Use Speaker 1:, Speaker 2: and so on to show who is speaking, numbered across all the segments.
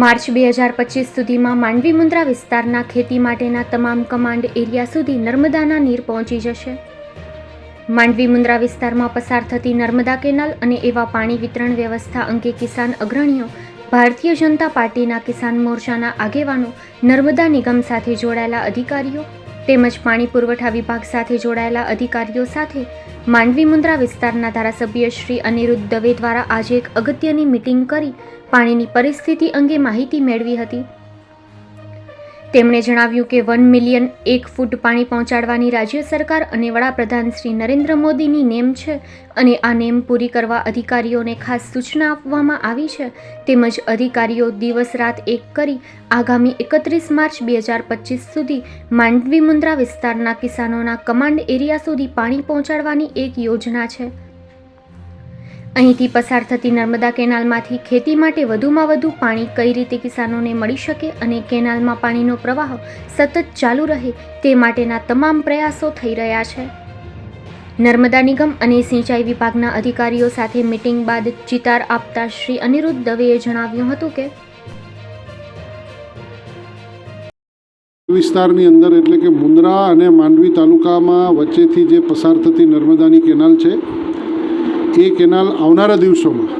Speaker 1: March બે હજાર પચીસ સુધીમાં માંડવી મુન્દ્રા વિસ્તારના ખેતી માટેના તમામ કમાન્ડ એરિયા સુધી નર્મદાના નીર પહોંચી જશે. માંડવી મુન્દ્રા વિસ્તારમાં પસાર થતી નર્મદા કેનાલ અને એવા પાણી વિતરણ વ્યવસ્થા અંગે કિસાન અગ્રણીઓ, ભારતીય જનતા પાર્ટીના કિસાન મોરચાના આગેવાનો, નર્મદા નિગમ સાથે જોડાયેલા અધિકારીઓ તેમજ પાણી પુરવઠા વિભાગ સાથે જોડાયેલા અધિકારીઓ સાથે માંડવી મુન્દ્રા વિસ્તારના ધારાસભ્ય શ્રી અનિરુદ્ધ દવે દ્વારા આજે એક અગત્યની મિટિંગ કરી પાણીની પરિસ્થિતિ અંગે માહિતી મેળવી હતી. તેમણે જણાવ્યું કે વન મિલિયન એક ફૂટ પાણી પહોંચાડવાની રાજ્ય સરકાર અને વડાપ્રધાન શ્રી નરેન્દ્ર મોદીની નેમ છે અને આ નેમ પૂરી કરવા અધિકારીઓને ખાસ સૂચના આપવામાં આવી છે. તેમજ અધિકારીઓ દિવસ રાત એક કરી આગામી એકત્રીસ માર્ચ બે હજાર પચીસ સુધી માંડવી મુન્દ્રા વિસ્તારના કિસાનોના કમાન્ડ એરિયા સુધી પાણી પહોંચાડવાની એક યોજના છે. અહીંથી પસાર થતી નર્મદા કેનાલમાંથી ખેતી માટે વધુમાં વધુ પાણી કઈ રીતે કિસાનોને મળી શકે અને કેનાલમાં પાણીનો પ્રવાહ સતત ચાલુ રહે તે માટેના તમામ પ્રયાસો થઈ રહ્યા છે. નર્મદા નિગમ અને સિંચાઈ વિભાગના અધિકારીઓ સાથે મિટિંગ બાદ ચિતાર આપતા શ્રી અનિરુદ્ધ દવેએ જણાવ્યું હતું કે
Speaker 2: વિસ્તારની અંદર એટલે કે મુન્દ્રા અને માંડવી તાલુકામાં વચ્ચેથી જે પસાર થતી નર્મદાની કેનાલ છે એ કેનાલ આવનારા દિવસોમાં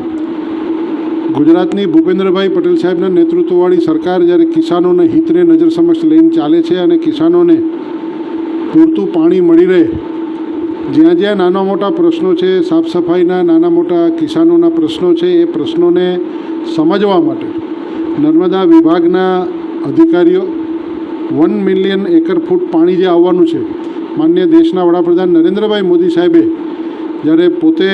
Speaker 2: ગુજરાતની ભૂપેન્દ્રભાઈ પટેલ સાહેબના નેતૃત્વવાળી સરકાર જ્યારે કિસાનોના હિતને નજર સમક્ષ લઈને ચાલે છે અને કિસાનોને પૂરતું પાણી મળી રહે, જ્યાં જ્યાં નાના મોટા પ્રશ્નો છે, સાફ સફાઈના નાના મોટા કિસાનોના પ્રશ્નો છે, એ પ્રશ્નોને સમજવા માટે નર્મદા વિભાગના અધિકારીઓ વન મિલિયન એકર ફૂટ પાણી જે આવવાનું છે, માન્ય દેશના વડાપ્રધાન નરેન્દ્રભાઈ મોદી સાહેબે જ્યારે પોતે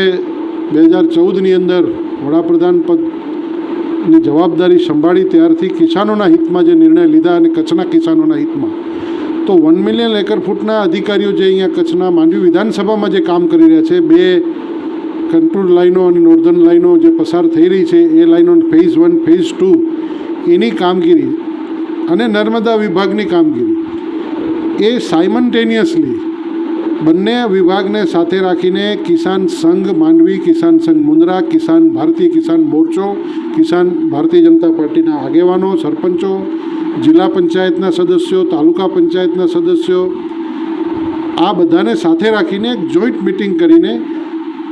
Speaker 2: બે હજાર ચૌદની અંદર વડાપ્રધાન પદની જવાબદારી સંભાળી ત્યારથી કિસાનોના હિતમાં જે નિર્ણય લીધા અને કચ્છના કિસાનોના હિતમાં, તો વન મિલિયન એકર ફૂટના અધિકારીઓ જે અહીંયા કચ્છના માંડવી વિધાનસભામાં જે કામ કરી રહ્યા છે, બે કંટ્રોલ લાઈનો અને નોર્ધન લાઈનો જે પસાર થઈ રહી છે, એ લાઇનો ફેઝ વન ફેઝ ટુ એની કામગીરી અને નર્મદા વિભાગની કામગીરી, એ સાયમન્ટેનિયસલી બંને વિભાગને સાથે રાખીને કિસાન સંઘ માંડવી, કિસાન સંઘ મુન્દ્રા, કિસાન ભારતીય કિસાન મોરચો, કિસાન ભારતીય જનતા પાર્ટીના આગેવાનો, સરપંચો, જિલ્લા પંચાયતના સદસ્યો, તાલુકા પંચાયતના સદસ્યો, આ બધાને સાથે રાખીને એક જોઈન્ટ મિટિંગ કરીને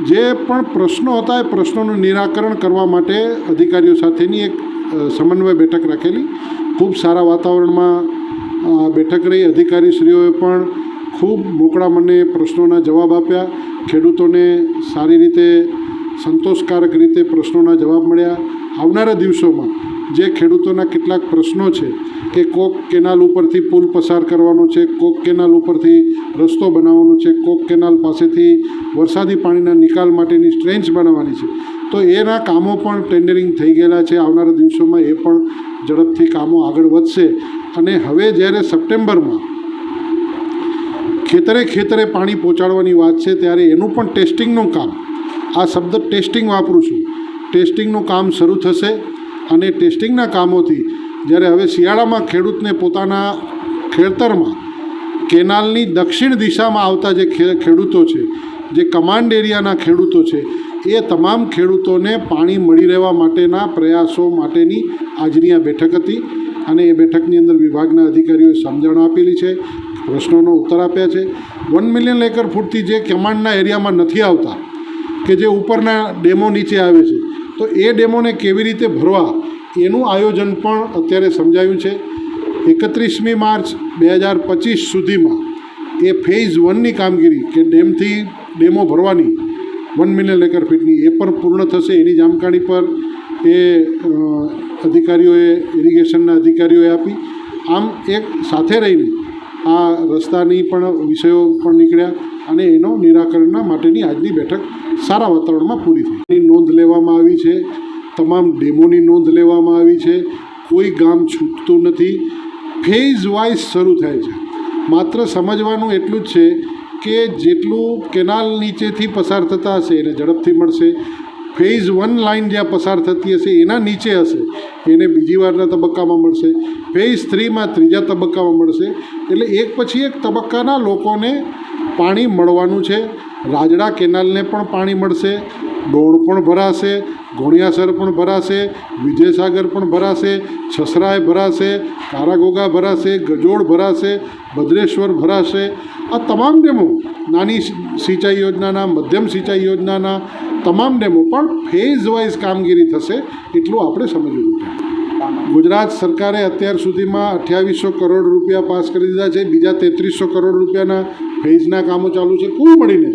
Speaker 2: જે પણ પ્રશ્નો હતા એ પ્રશ્નોનું નિરાકરણ કરવા માટે અધિકારીઓ સાથેની એક સમન્વય બેઠક રાખેલી. ખૂબ સારા વાતાવરણમાં બેઠક રહી. અધિકારીશ્રીઓએ પણ ખૂબ મોકળા મને પ્રશ્નોના જવાબ આપ્યા. ખેડૂતોને સારી રીતે, સંતોષકારક રીતે પ્રશ્નોના જવાબ મળ્યા. આવનારા દિવસોમાં જે ખેડૂતોના કેટલાક પ્રશ્નો છે કે કોક કેનાલ ઉપરથી પુલ પસાર કરવાનો છે, કોક કેનાલ ઉપરથી રસ્તો બનાવવાનો છે, કોક કેનાલ પાસેથી વરસાદી પાણીના નિકાલ માટેની સ્ટ્રેન્ચ બનાવવાની છે, તો એના કામો પણ ટેન્ડરિંગ થઈ ગયેલા છે. આવનારા દિવસોમાં એ પણ ઝડપથી કામો આગળ વધશે. અને હવે જ્યારે સપ્ટેમ્બરમાં ખેતરે ખેતરે પાણી પહોંચાડવાની વાત છે, ત્યારે એનું પણ ટેસ્ટિંગનું કામ. આ શબ્દ ટેસ્ટિંગ વાપરું છું. ટેસ્ટિંગનું કામ શરૂ થશે અને ટેસ્ટિંગના કામોથી જ્યારે હવે શિયાળામાં ખેડૂતને પોતાના ખેતરમાં કેનાલની દક્ષિણ દિશામાં આવતા જે ખેડૂતો છે, જે કમાન્ડ એરિયાના ખેડૂતો છે, એ તમામ ખેડૂતોને પાણી મળી રહેવા માટેના પ્રયાસો માટેની આજની આ બેઠક હતી અને એ બેઠકની અંદર વિભાગના અધિકારીઓએ સમજણ આપેલી છે. પ્રશ્નોનો ઉત્તર આપ્યા છે. વન મિલિયન એકર ફૂટથી જે કમાન્ડના એરિયામાં નથી આવતા, કે જે ઉપરના ડેમો નીચે આવે છે, તો એ ડેમોને કેવી રીતે ભરવા? એનું આયોજન પણ અત્યારે સમજાયું છે. એકત્રીસમી માર્ચ બે હજાર પચીસ સુધીમાં એ ફેઝ વનની કામગીરી, કે ડેમથી ડેમો ભરવાની વન મિલિયન એકર ફીટની, એ પણ પૂર્ણ થશે. એની જાણકારી પર એ અધિકારીઓએ ઇરિગેશનના અધિકારીઓએ આપી. આમ એક સાથે રહીને આ રસ્તાની પણ વિષયો પણ નીકળ્યા અને એનો નિરાકરણના માટેની આજની બેઠક સારા વાતાવરણમાં પૂરી થઈ. નોંધ લેવામાં આવી છે. તમામ ડેમોની નોંધ લેવામાં આવી છે. કોઈ ગામ છૂટતું નથી. ફેઝ વાઇઝ શરૂ થાય છે. માત્ર સમજવાનું એટલું જ છે કે જેટલું કેનાલ નીચેથી પસાર થતા હશે એને ઝડપથી મળશે. ફેઝ વન લાઇન જ્યાં પસાર થતી હશે, એના નીચે હશે. એને બીજી વારના તબક્કામાં મળશે. ફેઝ થ્રીમાં ત્રીજા તબક્કામાં મળશે. એટલે એક પછી એક તબક્કાના લોકોને પાણી મળવાનું છે. રાજડા કેનાલને પણ પાણી મળશે. ડોળ પણ ભરાશે. ગોણિયાસર પણ ભરાશે. વિજયસાગર પણ ભરાશે. છસરાય ભરાશે. કારાગોગા ભરાશે. ગજોડ ભરાશે. ભદ્રેશ્વર ભરાશે. આ તમામ ડેમો નાની સિંચાઈ યોજનાના, મધ્યમ સિંચાઈ યોજનાના તમામ ડેમો પણ ફેઝ વાઇઝ કામગીરી થશે એટલું આપણે સમજવું જોઈએ ગુજરાત સરકારે અત્યાર સુધીમાં અઠ્યાવીસો કરોડ રૂપિયા પાસ કરી દીધા છે. બીજા તેત્રીસો કરોડ રૂપિયાના ફેઝના કામો ચાલુ છે. કુલ મળીને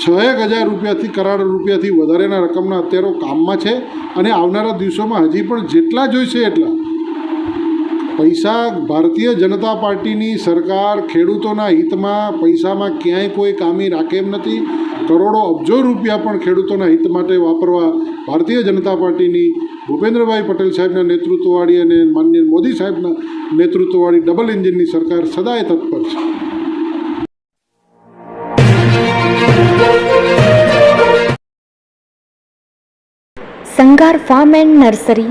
Speaker 2: છ એક હજાર રૂપિયાથી, કરોડ રૂપિયાથી વધારેના રકમના અત્યારે કામમાં છે અને આવનારા દિવસોમાં હજી પણ જેટલા જોઈશે એટલા. પૈસા ભારતીય જનતા પાર્ટીની સરકાર ખેડૂતોના હિતમાં પૈસામાં ક્યાંય કોઈ કામી રાખે એમ નથી. કરોડો અબજો રૂપિયા પણ ખેડૂતોના હિત માટે વાપરવા ભારતીય જનતા પાર્ટીની ભૂપેન્દ્રભાઈ પટેલ સાહેબના નેતૃત્વવાળી અને માન્ય મોદી સાહેબના નેતૃત્વવાળી ડબલ એન્જિનની સરકાર સદાય તત્પર છે.
Speaker 1: Sangar farm and nursery